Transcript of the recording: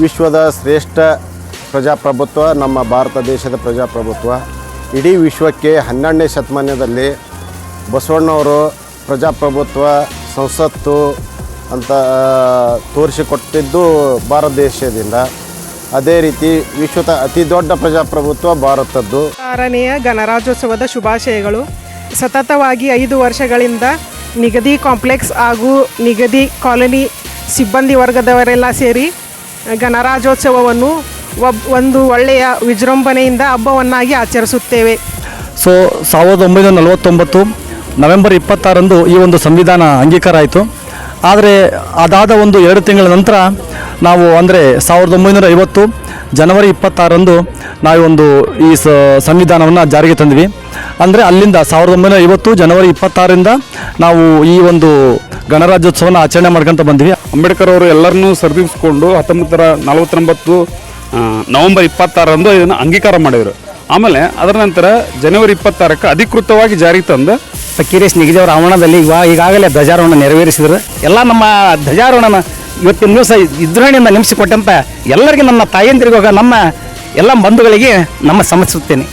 ವಿಶ್ವದ ಶ್ರೇಷ್ಠ ಪ್ರಜಾಪ್ರಭುತ್ವ, ನಮ್ಮ ಭಾರತ ದೇಶದ ಪ್ರಜಾಪ್ರಭುತ್ವ. ಇಡೀ ವಿಶ್ವಕ್ಕೆ ಹನ್ನೆರಡನೇ ಶತಮಾನದಲ್ಲಿ ಬಸವಣ್ಣವರು ಪ್ರಜಾಪ್ರಭುತ್ವ, ಸಂಸತ್ತು ಅಂತ ತೋರಿಸಿಕೊಟ್ಟಿದ್ದು ಭಾರತ ದೇಶದಿಂದ. ಅದೇ ರೀತಿ ವಿಶ್ವದ ಅತಿ ದೊಡ್ಡ ಪ್ರಜಾಪ್ರಭುತ್ವ ಭಾರತದ್ದು. ಆರನೆಯ ಗಣರಾಜ್ಯೋತ್ಸವದ ಶುಭಾಶಯಗಳು. ಸತತವಾಗಿ ಐದು ವರ್ಷಗಳಿಂದ ನಿಗದಿ ಕಾಂಪ್ಲೆಕ್ಸ್ ಹಾಗೂ ನಿಗದಿ ಕಾಲೋನಿ ಸಿಬ್ಬಂದಿ ವರ್ಗದವರೆಲ್ಲ ಸೇರಿ ಗಣರಾಜ್ಯೋತ್ಸವವನ್ನು ಒಬ್ ಒಂದು ಒಳ್ಳೆಯ ವಿಜೃಂಭಣೆಯಿಂದ ಹಬ್ಬವನ್ನಾಗಿ ಆಚರಿಸುತ್ತೇವೆ. ಸೊ, ಸಾವಿರದ ಒಂಬೈನೂರ ನಲವತ್ತೊಂಬತ್ತು ನವೆಂಬರ್ ಇಪ್ಪತ್ತಾರಂದು ಈ ಒಂದು ಸಂವಿಧಾನ ಅಂಗೀಕಾರ ಆಯಿತು ಆದರೆ ಅದಾದ ಒಂದು ಎರಡು ತಿಂಗಳ ನಂತರ ನಾವು ಅಂದರೆ ಸಾವಿರದ ಒಂಬೈನೂರ ಐವತ್ತು ಜನವರಿ ಇಪ್ಪತ್ತಾರಂದು ನಾವೊಂದು ಈ ಸಂವಿಧಾನವನ್ನು ಜಾರಿಗೆ ತಂದ್ವಿ. ಅಂದರೆ ಅಲ್ಲಿಂದ ಸಾವಿರದ ಒಂಬೈನೂರ ಐವತ್ತು ಜನವರಿ ಇಪ್ಪತ್ತಾರರಿಂದ ನಾವು ಈ ಒಂದು ಗಣರಾಜ್ಯೋತ್ಸವನ ಆಚರಣೆ ಮಾಡ್ಕೊಂತ ಬಂದ್ವಿ. ಅಂಬೇಡ್ಕರ್ ಅವರು ಎಲ್ಲರನ್ನೂ ಸರಿದಿಸ್ಕೊಂಡು ಹತ್ತೊಂಬತ್ತರ ನಲವತ್ತೊಂಬತ್ತು ನವೆಂಬರ್ ಇಪ್ಪತ್ತಾರರಂದು ಇದನ್ನು ಅಂಗೀಕಾರ ಮಾಡಿದರು. ಆಮೇಲೆ ಅದರ ನಂತರ ಜನವರಿ ಇಪ್ಪತ್ತಾರಕ್ಕೆ ಅಧಿಕೃತವಾಗಿ ಜಾರಿಗೆ ತಂದು ಫಕೀರೇಶ್ ನಿಗದಿಯವರ ಆವರಣದಲ್ಲಿ ಇವಾಗ ಈಗಾಗಲೇ ಧ್ವಜಾರೋಹಣ ನೆರವೇರಿಸಿದರು. ಎಲ್ಲ ನಮ್ಮ ಧ್ವಜಾರೋಹಣನ ಇವತ್ತಿನ ದಿವಸ ವಿಜೃಂಭಣೆಯಿಂದ ನೆನೆಸಿಕೊಟ್ಟಂತ ಎಲ್ಲರಿಗೆ ನನ್ನ ತಾಯಂದಿರಿಗೋಗ, ನಮ್ಮ ಎಲ್ಲ ಬಂಧುಗಳಿಗೆ ನಮ್ಮ ಸಮರ್ಪಿಸುತ್ತೇನೆ.